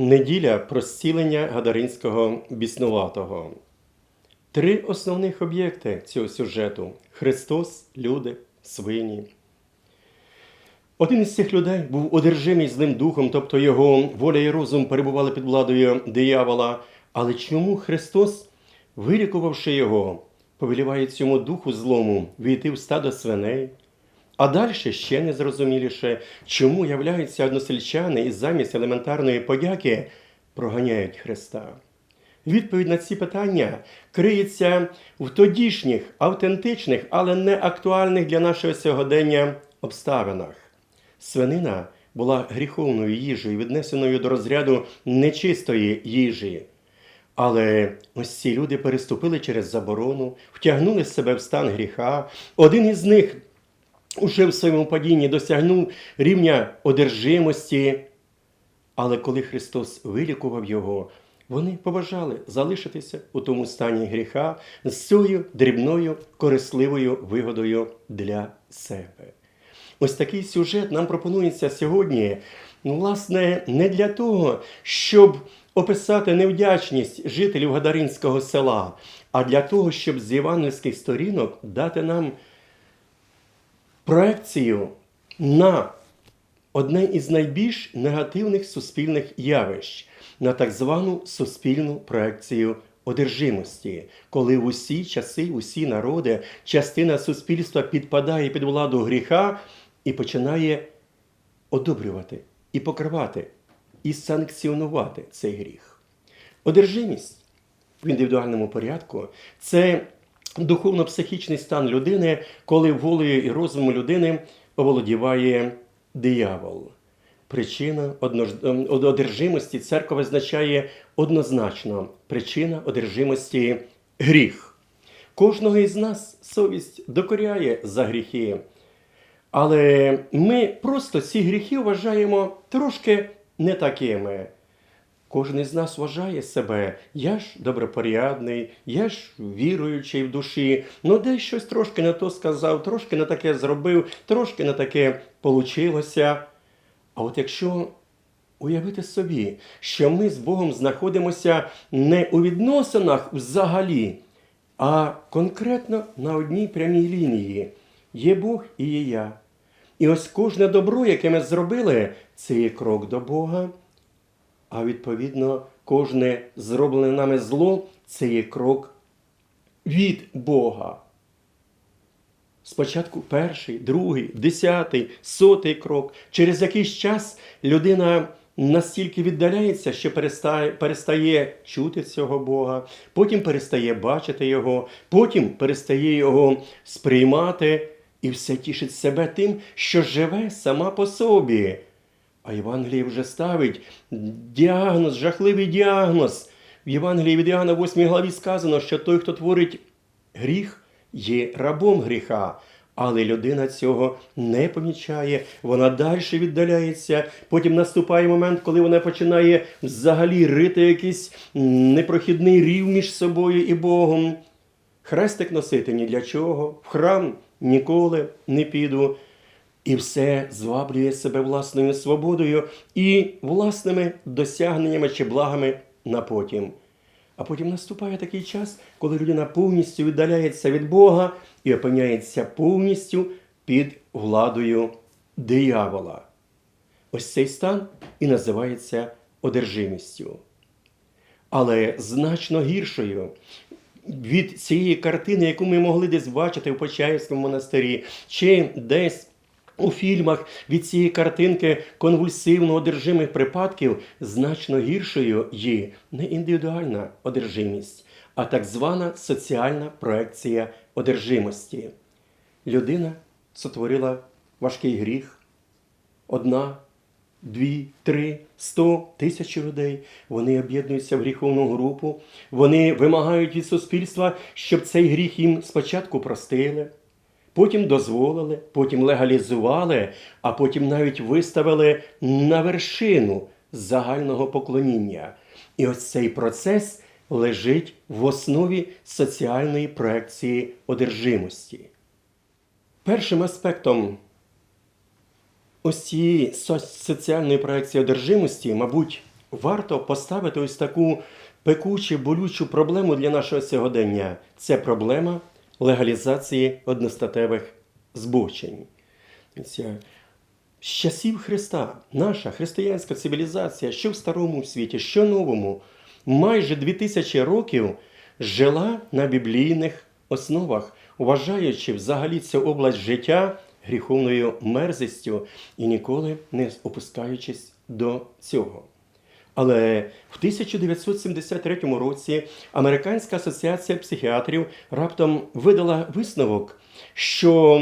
Неділя про зцілення Гадаринського біснуватого. Три основних об'єкти цього сюжету Христос, люди, свині. Один із цих людей був одержимий злим духом, тобто його воля і розум перебували під владою диявола. Але чому Христос, вилікувавши його, повеліває цьому духу злому війти в стадо свиней? А далі ще незрозуміліше, чому являються односельчани і замість елементарної подяки проганяють Христа. Відповідь на ці питання криється в тодішніх, автентичних, але не актуальних для нашого сьогодення обставинах. Свинина була гріховною їжею, віднесеною до розряду нечистої їжі. Але ось ці люди переступили через заборону, втягнули себе в стан гріха. Один із них уже в своєму падінні досягнув рівня одержимості. Але коли Христос вилікував його, вони побажали залишитися у тому стані гріха з цією дрібною корисливою вигодою для себе. Ось такий сюжет нам пропонується сьогодні, ну, власне, не для того, щоб описати невдячність жителів Гадаринського села, а для того, щоб з євангельських сторінок дати нам проекцію на одне із найбільш негативних суспільних явищ, на так звану суспільну проекцію одержимості, коли в усі часи, усі народи, частина суспільства підпадає під владу гріха і починає одобрювати і покривати, і санкціонувати цей гріх. Одержимість в індивідуальному порядку це духовно-психічний стан людини, коли волею і розумом людини оволодіває диявол. Причина ем, одержимості церква визначає однозначно причина одержимості гріх. Кожного із нас совість докоряє за гріхи. Але ми просто ці гріхи вважаємо трошки не такими. Кожен із нас вважає себе, я ж добропорядний, я ж віруючий в душі, ну десь щось трошки не то сказав, трошки не таке зробив, трошки не таке получилося. А от якщо уявити собі, що ми з Богом знаходимося не у відносинах взагалі, а конкретно на одній прямій лінії. Є Бог і є я. І ось кожне добро, яке ми зробили, це є крок до Бога. А відповідно, кожне зроблене нами зло це є крок від Бога. Спочатку перший, другий, десятий, сотий крок. Через якийсь час людина настільки віддаляється, що перестає, перестає чути цього Бога, потім перестає бачити Його, потім перестає Його сприймати і все тішить себе тим, що живе сама по собі. А Євангеліє вже ставить діагноз, жахливий діагноз. В Євангелії від Іоанна 8 главі сказано, що той, хто творить гріх, є рабом гріха. Але людина цього не помічає, вона далі віддаляється. Потім наступає момент, коли вона починає взагалі рити якийсь непрохідний рів між собою і Богом. Хрестик носити ні для чого, в храм ніколи не піду. І все зваблює себе власною свободою і власними досягненнями чи благами на потім. А потім наступає такий час, коли людина повністю віддаляється від Бога і опиняється повністю під владою диявола. Ось цей стан і називається одержимістю. Але значно гіршою від цієї картини, яку ми могли десь бачити в Почаївському монастирі, чи десь у фільмах від цієї картинки конвульсивно одержимих припадків значно гіршою є не індивідуальна одержимість, а так звана соціальна проекція одержимості. Людина сотворила важкий гріх, одна, дві, три, сто, тисячі людей. Вони об'єднуються в гріховну групу. Вони вимагають від суспільства, щоб цей гріх їм спочатку простили. Потім дозволили, потім легалізували, а потім навіть виставили на вершину загального поклоніння. І ось цей процес лежить в основі соціальної проекції одержимості. Першим аспектом ось цієї соціальної проекції одержимості, мабуть, варто поставити ось таку пекучу, болючу проблему для нашого сьогодення. Це проблема легалізації одностатевих збочень. З часів Христа наша християнська цивілізація, що в старому світі, що новому, майже 2000 років жила на біблійних основах, вважаючи взагалі цю область життя гріховною мерзістю і ніколи не опускаючись до цього. Але в 1973 році Американська асоціація психіатрів раптом видала висновок, що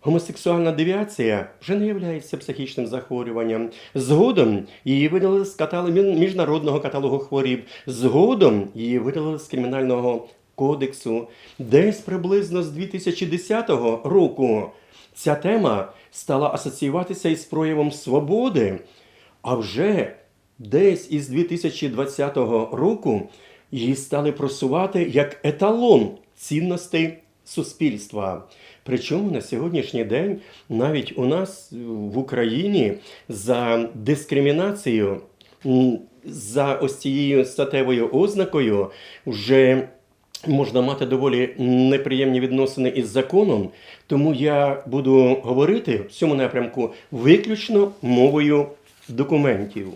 гомосексуальна девіація вже не є психічним захворюванням. Згодом її видалили з каталогу міжнародного каталогу хворіб. Згодом її видалили з кримінального кодексу. Десь приблизно з 2010 року ця тема стала асоціюватися із проявом свободи. А вже десь із 2020 року її стали просувати як еталон цінностей суспільства. Причому на сьогоднішній день навіть у нас в Україні за дискримінацію, за ось цією статевою ознакою вже можна мати доволі неприємні відносини із законом, тому я буду говорити в цьому напрямку виключно мовою документів.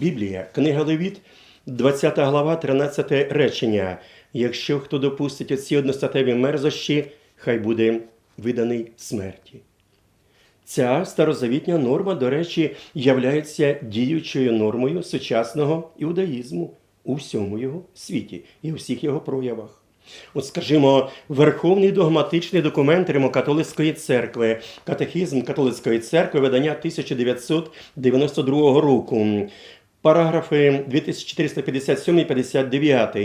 Біблія, книга Левіт, 20 глава, 13 речення. Якщо хто допустить оці одностатеві мерзощі, хай буде виданий смерті. Ця старозавітня норма, до речі, являється діючою нормою сучасного іудаїзму у всьому його світі і у всіх його проявах. От, скажімо, Верховний догматичний документ Римокатолицької церкви, Катехізм католицької церкви, видання 1992 року, параграфи 2457 і 59.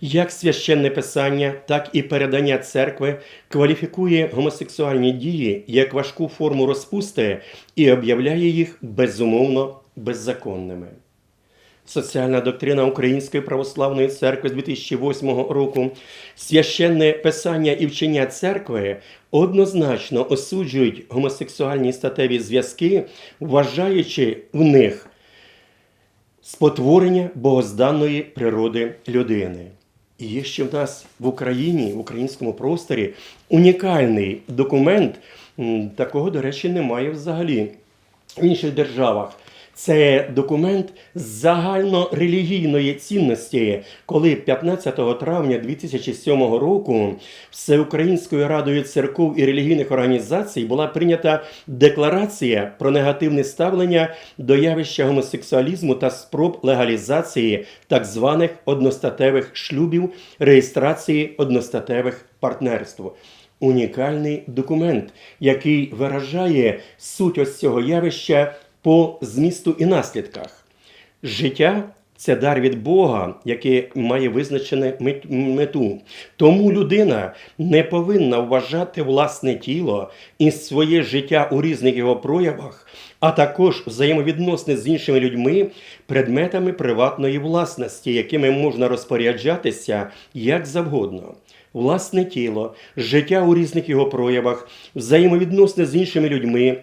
Як священне писання, так і передання церкви кваліфікує гомосексуальні дії як важку форму розпусти і об'являє їх безумовно беззаконними. Соціальна доктрина Української православної церкви з 2008 року, священне писання і вчення церкви однозначно осуджують гомосексуальні статеві зв'язки, вважаючи в них спотворення богозданної природи людини. І є ще в нас в Україні, в українському просторі унікальний документ. Такого, до речі, немає взагалі в інших державах. Це документ загальнорелігійної цінності, коли 15 травня 2007 року Всеукраїнською радою церков і релігійних організацій була прийнята декларація про негативне ставлення до явища гомосексуалізму та спроб легалізації так званих одностатевих шлюбів, реєстрації одностатевих партнерств. Унікальний документ, який виражає суть ось цього явища по змісту і наслідках. Життя це дар від Бога, який має визначену мету. Тому людина не повинна вважати власне тіло і своє життя у різних його проявах, а також взаємовідносини з іншими людьми предметами приватної власності, якими можна розпоряджатися як завгодно. Власне тіло, життя у різних його проявах, взаємовідносини з іншими людьми.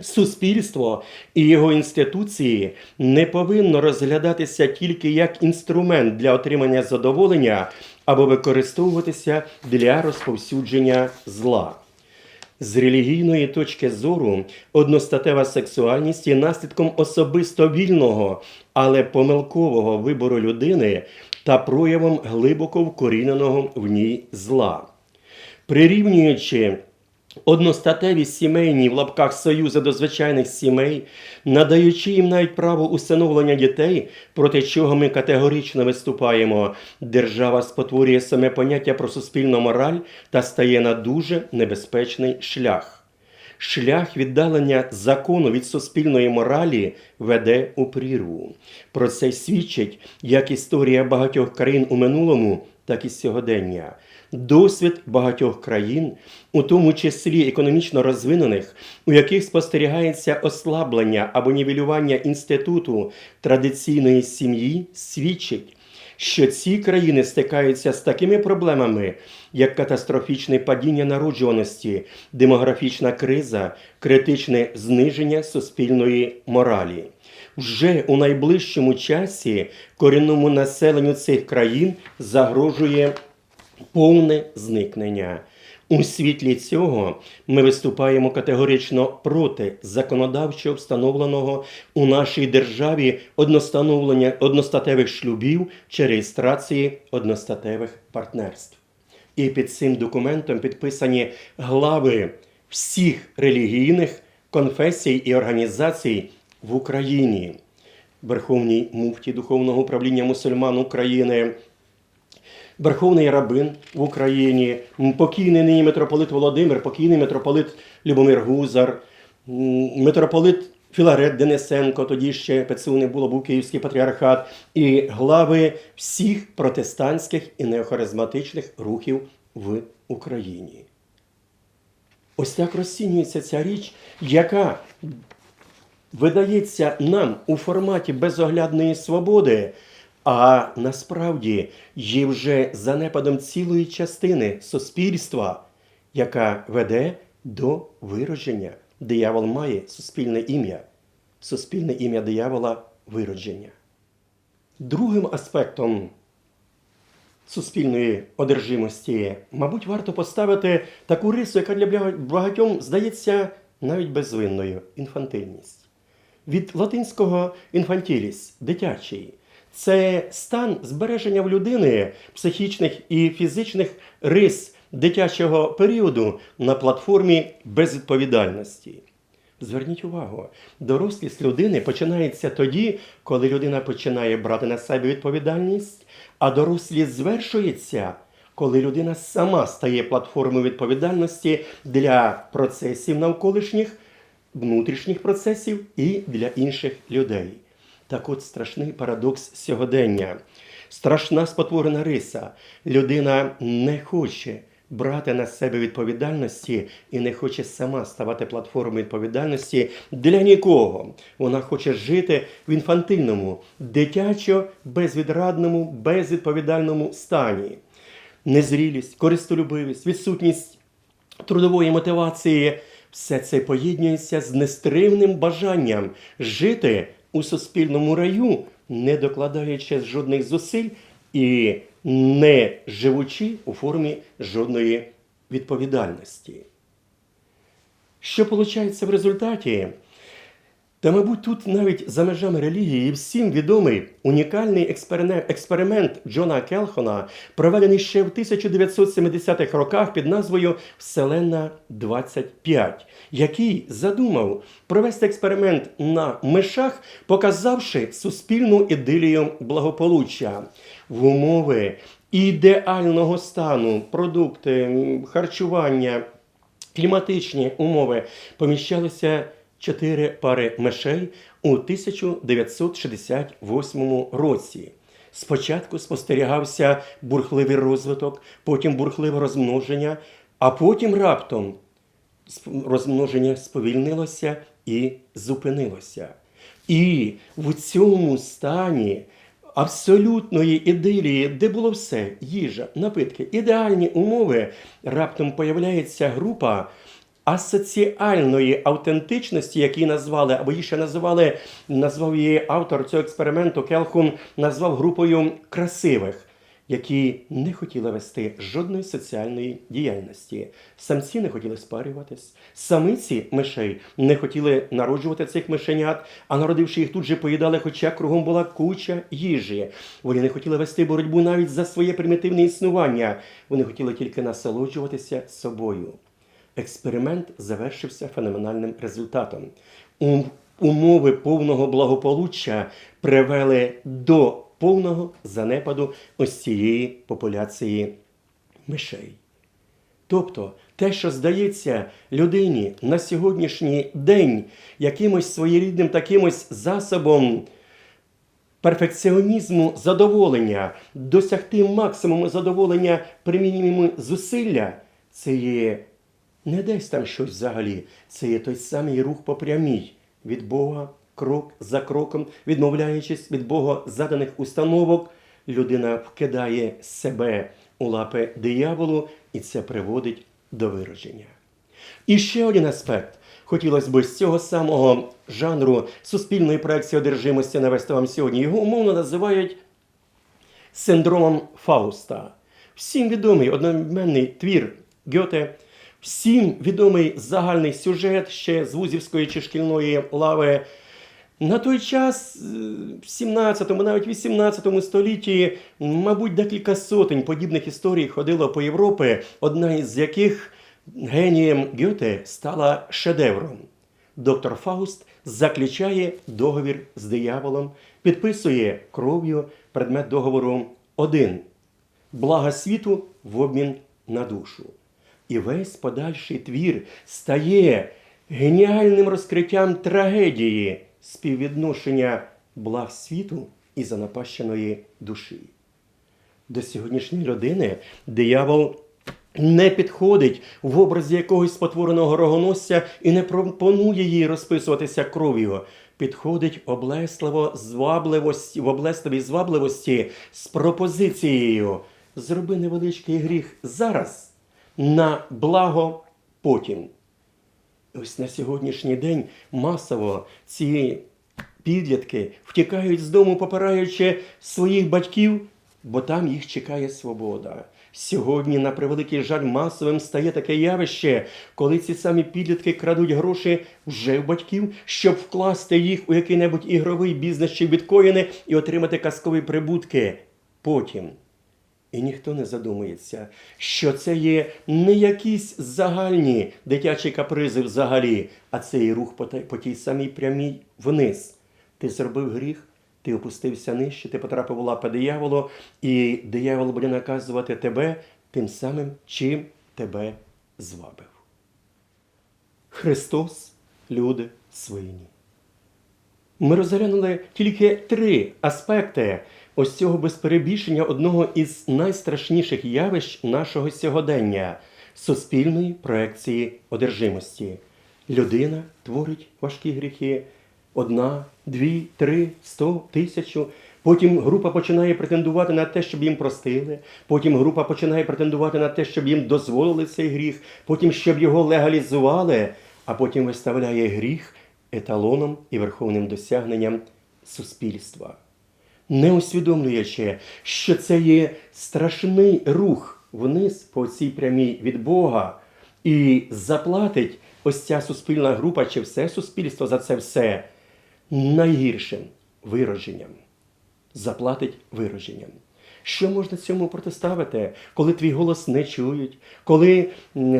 Суспільство і його інституції не повинно розглядатися тільки як інструмент для отримання задоволення або використовуватися для розповсюдження зла. З релігійної точки зору одностатева сексуальність є наслідком особисто вільного, але помилкового вибору людини та проявом глибоко вкоріненого в ній зла. Прирівнюючи Одностатеві сімейні в лапках союзи до звичайних сімей, надаючи їм навіть право усиновлення дітей, проти чого ми категорично виступаємо, держава спотворює саме поняття про суспільну мораль та стає на дуже небезпечний шлях. Шлях віддалення закону від суспільної моралі веде у прірву. Про це свідчить як історія багатьох країн у минулому, так і сьогодення. Досвід багатьох країн, у тому числі економічно розвинених, у яких спостерігається ослаблення або нівелювання інституту традиційної сім'ї, свідчить, що ці країни стикаються з такими проблемами, як катастрофічне падіння народжуваності, демографічна криза, критичне зниження суспільної моралі. вже у найближчому часі корінному населенню цих країн загрожує повне зникнення. У світлі цього ми виступаємо категорично проти законодавчо встановленого у нашій державі одностановлення одностатевих шлюбів чи реєстрації одностатевих партнерств. І під цим документом підписані глави всіх релігійних конфесій і організацій в Україні. Верховній муфті Духовного управління мусульман України, Верховний рабин в Україні, покійний нині митрополит Володимир, покійний митрополит Любомир Гузар, митрополит Філарет Денисенко, тоді ще ПЦУ не було, був Київський патріархат, і глави всіх протестантських і неохаризматичних рухів в Україні. Ось так розцінюється ця річ, яка видається нам у форматі безоглядної свободи, а насправді є вже занепадом цілої частини суспільства, яка веде до виродження. Диявол має суспільне ім'я. Суспільне ім'я диявола виродження. Другим аспектом суспільної одержимості, мабуть, варто поставити таку рису, яка для багатьом здається навіть безвинною інфантильність. Від латинського інфантіліс дитячий. Це стан збереження в людини психічних і фізичних рис дитячого періоду на платформі безвідповідальності. Зверніть увагу, дорослість людини починається тоді, коли людина починає брати на себе відповідальність, а дорослість звершується, коли людина сама стає платформою відповідальності для процесів навколишніх, внутрішніх процесів і для інших людей. Так от страшний парадокс сьогодення, страшна спотворена риса. Людина не хоче брати на себе відповідальності і не хоче сама ставати платформою відповідальності для нікого. Вона хоче жити в інфантильному, дитячо, безвідрадному, безвідповідальному стані. Незрілість, користолюбивість, відсутність трудової мотивації все це поєднується з нестримним бажанням жити у суспільному раю, не докладаючи жодних зусиль і не живучи у формі жодної відповідальності. Що виходить в результаті? Та, мабуть, тут навіть за межами релігії всім відомий унікальний експеримент Джона Келхона, проведений ще в 1970-х роках під назвою Вселенна 25, який задумав провести експеримент на мишах, показавши суспільну ідилію благополуччя. В умови ідеального стану, продукти, харчування, кліматичні умови поміщалися чотири пари мишей у 1968 році. Спочатку спостерігався бурхливий розвиток, потім бурхливе розмноження, а потім раптом розмноження сповільнилося і зупинилося. І в цьому стані абсолютної ідилії, де було все: їжа, напитки, ідеальні умови, раптом появляється група асоціальної автентичності, які назвали, або її ще називали, назвав її автор цього експерименту Келхун, назвав групою красивих. Які не хотіли вести жодної соціальної діяльності. Самці не хотіли спарюватись, самиці мишей не хотіли народжувати цих мишенят, а народивши їх тут же поїдали, хоча кругом була куча їжі. Вони не хотіли вести боротьбу навіть за своє примітивне існування. Вони хотіли тільки насолоджуватися собою. Експеримент завершився феноменальним результатом. Умови повного благополуччя привели до повного занепаду ось цієї популяції мишей. Тобто, те, що здається людині на сьогоднішній день якимось своєрідним такимось засобом перфекціонізму задоволення, досягти максимуму задоволення при зусилля, це не десь там щось взагалі, це є той самий рух по прямій від Бога, крок за кроком, відмовляючись від Бога заданих установок, людина вкидає себе у лапи дияволу, і це приводить до виродження. І ще один аспект. хотілося б з цього самого жанру суспільної проекції одержимості навести вам сьогодні. Його умовно називають синдромом Фауста. Всім відомий одноіменний твір Гьоте, всім відомий загальний сюжет ще з вузівської чи шкільної лави. На той час, в 17-му, навіть 18 столітті, мабуть, декілька сотень подібних історій ходило по Європі, одна із яких генієм Гьоте стала шедевром. Доктор Фауст заключає договір з дияволом, підписує кров'ю предмет договору один блага світу в обмін на душу. І весь подальший твір стає геніальним розкриттям трагедії співвідношення благ світу і занапащеної душі. До сьогоднішньої людини диявол не підходить в образі якогось спотвореного рогоносця і не пропонує їй розписуватися кров'ю. Підходить облесливо звабливості, в облесливій звабливості з пропозицією. Зроби невеличкий гріх зараз на благо потім. Ось на сьогоднішній день масово ці підлітки втікають з дому, попираючи своїх батьків, бо там їх чекає свобода. Сьогодні, на превеликий жаль, масовим стає таке явище, коли ці самі підлітки крадуть гроші вже в батьків, щоб вкласти їх у який-небудь ігровий бізнес чи біткоїни і отримати казкові прибутки потім. І ніхто не задумується, що це є не якісь загальні дитячі капризи взагалі, а це і рух по тій самій прямій вниз. Ти зробив гріх, ти опустився нижче, ти потрапив у лапи дияволу, і диявол буде наказувати тебе тим самим, чим тебе звабив. Христос, люди свині. Ми розглянули тільки три аспекти ось цього без перебільшення одного із найстрашніших явищ нашого сьогодення суспільної проекції одержимості. Людина творить важкі гріхи. Одна, дві, три, сто, тисячу. Потім група починає претендувати на те, щоб їм простили. Потім група починає претендувати на те, щоб їм дозволили цей гріх, потім щоб його легалізували, а потім виставляє гріх еталоном і верховним досягненням суспільства, не усвідомлюючи, що це є страшний рух вниз по цій прямій від Бога, і заплатить ось ця суспільна група чи все суспільство за це все найгіршим вираженням. Заплатить виродженням. Що можна цьому протиставити, коли твій голос не чують, коли,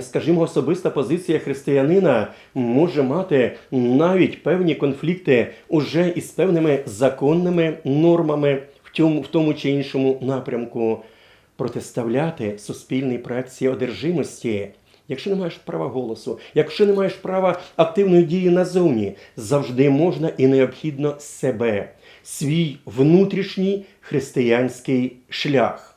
скажімо, особиста позиція християнина може мати навіть певні конфлікти уже із певними законними нормами в тому, в тому чи іншому напрямку, протиставляти суспільній проекції одержимості. Якщо не маєш права голосу, якщо не маєш права активної дії назовні, завжди можна і необхідно себе, свій внутрішній християнський шлях.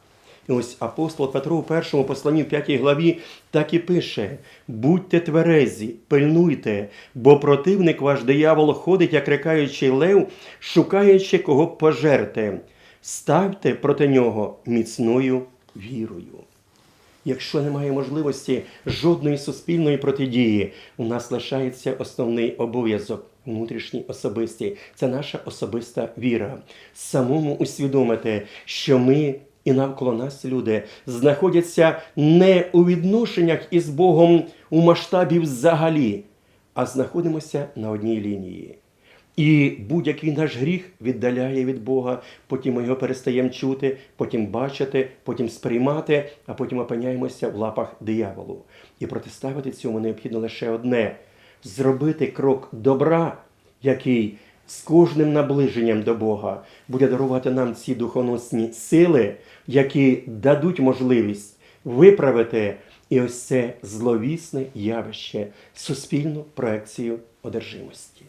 І ось апостол Петро у першому посланні в п'ятій главі так і пише: будьте тверезі, пильнуйте, бо противник ваш диявол ходить, як рекаючий лев, шукаючи кого пожерти. Ставте проти нього міцною вірою. Якщо немає можливості жодної суспільної протидії, у нас лишається основний обов'язок внутрішній особистий. Це наша особиста віра. Самому усвідомити, що ми і навколо нас люди знаходяться не у відношеннях із Богом у масштабі взагалі, а знаходимося на одній лінії. І будь-який наш гріх віддаляє від Бога, потім ми його перестаємо чути, потім бачити, потім сприймати, а потім опиняємося в лапах дияволу. І протиставити цьому необхідно лише одне зробити крок добра, який з кожним наближенням до Бога буде дарувати нам ці духоносні сили, які дадуть можливість виправити і ось це зловісне явище суспільну проекцію одержимості.